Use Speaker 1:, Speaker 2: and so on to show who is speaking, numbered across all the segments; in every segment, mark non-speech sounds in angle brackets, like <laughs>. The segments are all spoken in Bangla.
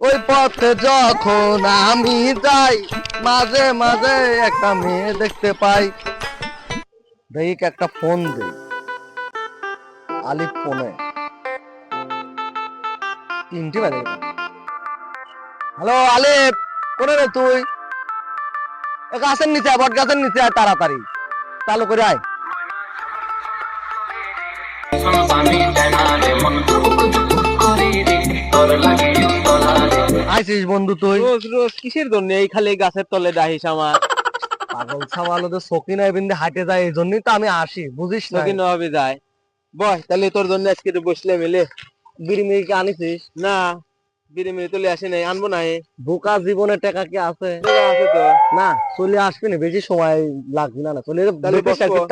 Speaker 1: ওই পথে যখন আমি যাই, মাঝে মাঝে একটা মেয়ে দেখতে পাই। দেখি, একটা ফোন দেই আলিফ ফোনে। তিনটি বাজে। হ্যালো, আলিফ, কোনে রে তুই? গাছের নিচে বট গাছের নিচে আয় তাড়াতাড়ি। চালু করে আয়। আইসিস বন্ধু তুই?
Speaker 2: রোজ রোজ কিসের জন্য? এই খালি গাছের তলে দাহিস আমার।
Speaker 1: পাগল ছাওয়ালোদের শৌখিন হয় বিন্দু হাঁটে যায় এই জন্যই তো আমি আসি বুঝিস না
Speaker 2: নাকি নভাবে যায়। বয় তাহলে তোর জন্য আজকে একটু বসলে মিলে।
Speaker 1: বিড়ি মিড়ি কি আনিছিস?
Speaker 2: না বিড়ি মিড়ি তুলে আসে নাই আনব না
Speaker 1: বোকা জীবনের টাকা কি আছে?
Speaker 2: আছে তো।
Speaker 1: না চলে আসবি না বেশি সময় লাগবে না না। চলে
Speaker 2: তাহলে।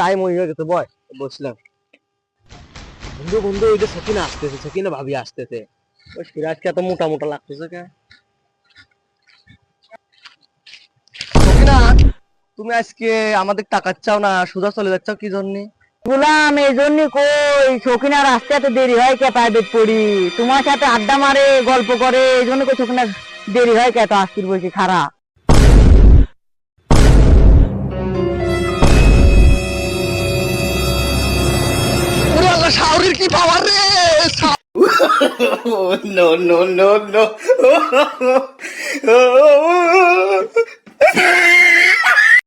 Speaker 1: টাইম হয়ে গেছে বয়
Speaker 2: বসলাম। বন্ধু বন্ধু ওই যে সকিনা আসতেছে সকিনা ভাবি আসতেছে।
Speaker 1: ওই সিরাজকে এত মোটা মোটা লাগতেছে কে তুমি আজকে আমাদের টাকা চাও না সুদা চলে যাচ্ছ কি জন্য?
Speaker 3: গুলাম এই জন্য কই? সখিনার আসতে এত দেরি হয় কে প্রাইভেট পড়ি? তোমার সাথে আড্ডা মারে গল্প করে এই জন্য কই সখিনার দেরি হয় কে এত আজকের বসে খারাপ
Speaker 1: শাওরির কি পাওয়ার রে? <laughs>
Speaker 4: no, no, no, no. <laughs>